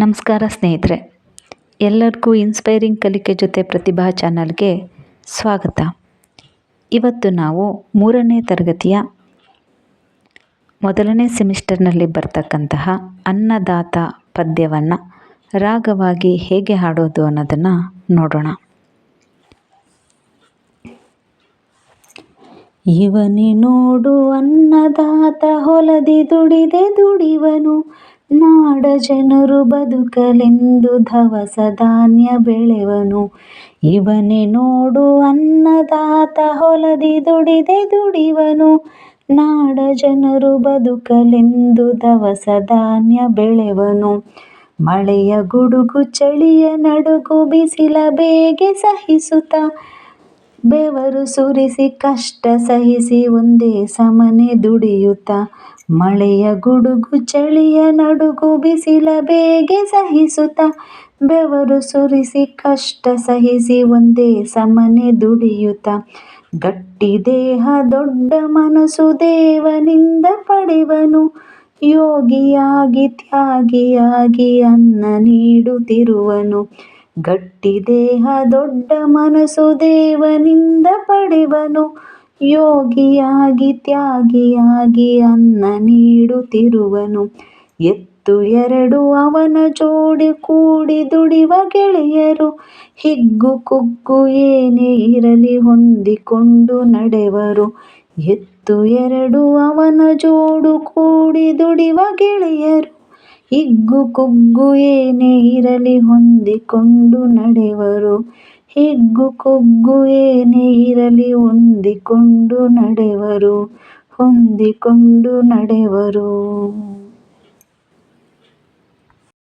ನಮಸ್ಕಾರ ಸ್ನೇಹಿತರೆ, ಎಲ್ಲರಿಗೂ ಇನ್ಸ್ಪೈರಿಂಗ್ ಕಲಿಕೆ ಜೊತೆ ಪ್ರತಿಭಾ ಚಾನಲ್ಗೆ ಸ್ವಾಗತ. ಇವತ್ತು ನಾವು ಮೂರನೇ ತರಗತಿಯ ಮೊದಲನೇ ಸೆಮಿಸ್ಟರ್ನಲ್ಲಿ ಬರ್ತಕ್ಕಂತಹ ಅನ್ನದಾತ ಪದ್ಯವನ್ನು ರಾಗವಾಗಿ ಹೇಗೆ ಹಾಡೋದು ಅನ್ನೋದನ್ನು ನೋಡೋಣ. ಇವನೇ ನೋಡು ಅನ್ನದಾತ ಹೊಲದಿ ದುಡಿದೆ ದುಡಿವನು ನಾಡ ಜನರು ಬದುಕಲೆಂದು ಧವಸ ಧಾನ್ಯ ಬೆಳೆವನು. ಇವನೇ ನೋಡು ಅನ್ನದಾತ ಹೊಲದಿ ದುಡಿದೆ ದುಡಿವನು. ನಾಡ ಜನರು ಬದುಕಲೆಂದು ದವಸ ಧಾನ್ಯ ಬೆಳೆವನು. ಮಳೆಯ ಗುಡುಗು ಚಳಿಯ ನಡುಗು ಬಿಸಿಲ ಬೇಗೆ ಸಹಿಸುತ್ತ ಬೆವರು ಸುರಿಸಿ ಕಷ್ಟ ಸಹಿಸಿ ಒಂದೇ ಸಮನೆ ದುಡಿಯುತ್ತ. ಮಳೆಯ ಗುಡುಗು ಚಳಿಯ ನಡುಗು ಬಿಸಿಲ ಬೇಗೆ ಸಹಿಸುತ್ತ ಬೆವರು ಸುರಿಸಿ ಕಷ್ಟ ಸಹಿಸಿ ಒಂದೇ ಸಮನೆ ದುಡಿಯುತ್ತ. ಗಟ್ಟಿ ದೇಹ ದೊಡ್ಡ ಮನಸ್ಸು ದೇವನಿಂದ ಪಡೆವನು. ಯೋಗಿಯಾಗಿ ತ್ಯಾಗಿಯಾಗಿ ಅನ್ನ ನೀಡುತ್ತಿರುವನು. ಗಟ್ಟಿ ದೇಹ ದೊಡ್ಡ ಮನಸ್ಸು ದೇವನಿಂದ ಪಡೆವನು. ಯೋಗಿಯಾಗಿ ತ್ಯಾಗಿಯಾಗಿ ಅನ್ನ ನೀಡುತ್ತಿರುವನು. ಎತ್ತು ಎರಡು ಅವನ ಜೋಡಿ ಕೂಡಿ ದುಡಿವ ಗೆಳೆಯರು. ಹಿಗ್ಗು ಕುಗ್ಗು ಏನೇ ಇರಲಿ ಹೊಂದಿಕೊಂಡು ನಡೆವರು. ಎತ್ತು ಎರಡು ಅವನ ಜೋಡು ಕೂಡಿ ದುಡಿವ ಗೆಳೆಯರು. ಹಿಗ್ಗು ಕುಗ್ಗು ಏನೇ ಇರಲಿ ಹೊಂದಿಕೊಂಡು ನಡೆವರು. ಹಿಗ್ಗು ಕುಗ್ಗು ಏನೇ ಇರಲಿ ಹೊಂದಿಕೊಂಡು ನಡೆವರು. ಹೊಂದಿಕೊಂಡು ನಡೆವರು.